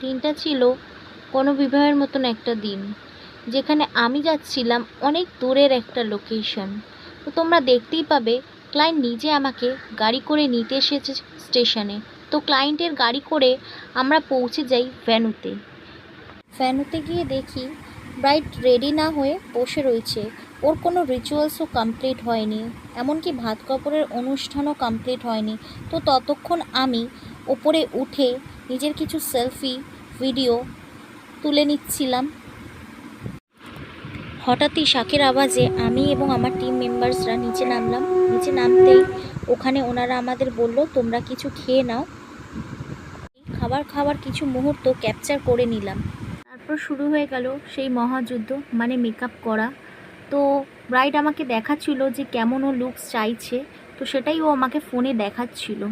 দিনটা ছিল কোনো বিবাহের মতন একটা দিন, যেখানে আমি যাচ্ছিলাম অনেক দূরের একটা লোকেশন তো তোমরা দেখতেই পাবে ক্লায়েন্ট নিজে আমাকে গাড়ি করে নিতে এসেছে স্টেশনে তো ক্লায়েন্টের গাড়ি করে আমরা পৌঁছে যাই ভ্যানুতে ভ্যানুতে গিয়ে দেখি ব্রাইড রেডি না হয়ে বসে রয়েছে। ওর কোনো রিচুয়ালসও কমপ্লিট হয়নি, এমনকি ভাত কাপড়ের অনুষ্ঠানও কমপ্লিট হয়নি। তো ততক্ষণ আমি ওপরে উঠে নিজের কিছু সেলফি, ভিডিও তুলে নিচ্ছিলাম। হঠাৎই শাকের আওয়াজে আমি এবং আমার টিম মেম্বার্সরা নিচে নামলাম। নিচে নামতেই ওখানে ওনারা আমাদের বলল, তোমরা কিছু খেয়ে নাও। খাবার খাওয়ার কিছু মুহূর্ত ক্যাপচার করে নিলাম। তারপর শুরু হয়ে গেল সেই মহাযুদ্ধ মানে মেকআপ করা। তো ব্রাইড আমাকে দেখাচ্ছিল যে কেমন ও লুকস চাইছে, তো সেটাই ও আমাকে ফোনে দেখাচ্ছিল।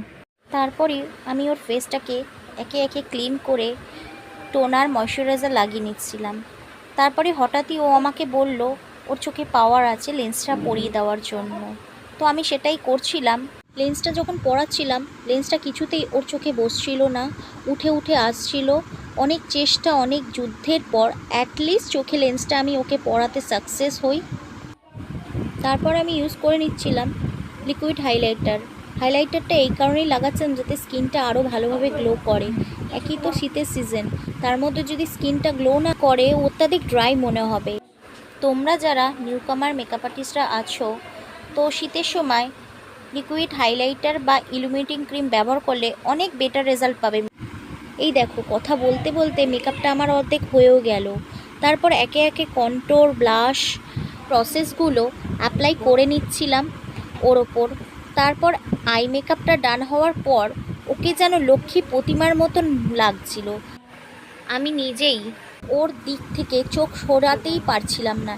তারপরে আমি ওর ফেসটাকে একে একে ক্লিন করে টোনার ময়শ্চারাইজার লাগিয়ে নিচ্ছিলাম। তারপরে হঠাৎই ও আমাকে বলল, ওর চোখে পাওয়ার আছে লেন্সটা পরিয়ে দেওয়ার জন্য। তো আমি সেটাই করছিলাম। লেন্সটা যখন পরাচ্ছিলাম লেন্সটা কিছুতেই ওর চোখে বসছিল না, উঠে উঠে আসছিল। অনেক চেষ্টা, অনেক যুদ্ধের পর অ্যাটলিস্ট চোখে লেন্সটা আমি ওকে পরাতে সাকসেস হই। তারপর আমি ইউজ করে নিচ্ছিলাম লিকুইড হাইলাইটার হাইলাইটারটা এই কারণেই লাগাচ্ছেন যাতে স্কিনটা আরও ভালোভাবে গ্লো করে। একই তো শীতের সিজন তার মধ্যে যদি স্কিনটা গ্লো না করে, অত্যাধিক ড্রাই মনে হবে। তোমরা যারা নিউকামার মেকআপ আর্টিস্টরা আছো, তো শীতের সময় লিকুইড হাইলাইটার বা ইলুমিনেটিং ক্রিম ব্যবহার করলে অনেক বেটার রেজাল্ট পাবে। এই দেখো, কথা বলতে বলতে মেকআপটা আমার অর্ধেক হয়েও গেল। তারপর একে একে কন্টোর ব্লাশ প্রসেসগুলো অ্যাপ্লাই করে নিচ্ছিলাম ওর ওপর। তারপর আই মেকআপটা ডান হওয়ার পর ওকে যেন লক্ষ্মী প্রতিমার মতন লাগছিল। আমি নিজেই ওর দিক থেকে চোখ সরাতেই পারছিলাম না।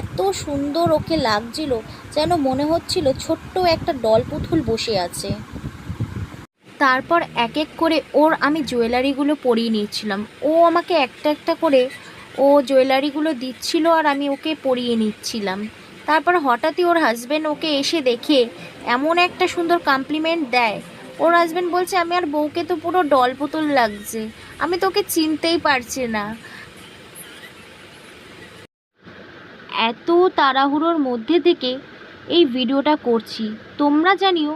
এত সুন্দর ওকে লাগছিল যেন মনে হচ্ছিল ছোট্ট একটা ডল পুতুল বসে আছে। তারপর এক এক করে ওর আমি জুয়েলারিগুলো পরিয়ে নিচ্ছিলাম ও আমাকে একটা একটা করে ও জুয়েলারিগুলো দিচ্ছিল আর আমি ওকে পরিয়ে নিচ্ছিলাম। তারপর হঠাৎই ওর হাজব্যান্ড ওকে এসে দেখে এমন একটা সুন্দর কমপ্লিমেন্ট দেয়। ওর হাজব্যান্ড বলছে, আমি আর বউকে তো পুরো ডল লাগছে। আমি তোকে চিনতেই পারছি না। এত তাড়াহুড়োর মধ্যে থেকে এই ভিডিওটা করছি। তোমরা জানিও,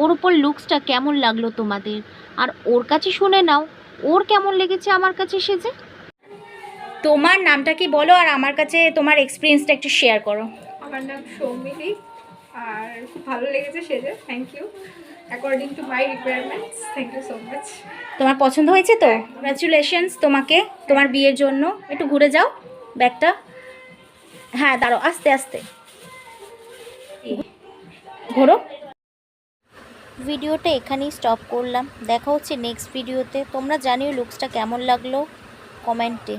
ওর উপর লুকসটা কেমন লাগল তোমাদের? আর ওর কাছে শুনে নাও, ওর কেমন লেগেছে আমার কাছে সেজে। তোমার নামটা কি বলো আর আমার কাছে তোমার এক্সপিরিয়েন্সটা একটু শেয়ার করো। আমার নাম সৌমিলি আর খুব ভালো লেগেছে সেজে thank you according to my requirements thank you so much তোমার পছন্দ হয়েছে তো? কংগ্রাচুলেশনস তোমাকে তোমার বিয়ের জন্য। একটু ঘুরে যাও ব্যাগটা। হ্যাঁ দাঁড়ো আস্তে আস্তে। ঘোরো। ভিডিওটা এখানেই স্টপ করলাম। দেখা হচ্ছে নেক্সট ভিডিওতে তোমরা জানিও লুকসটা কেমন লাগল কমেন্টে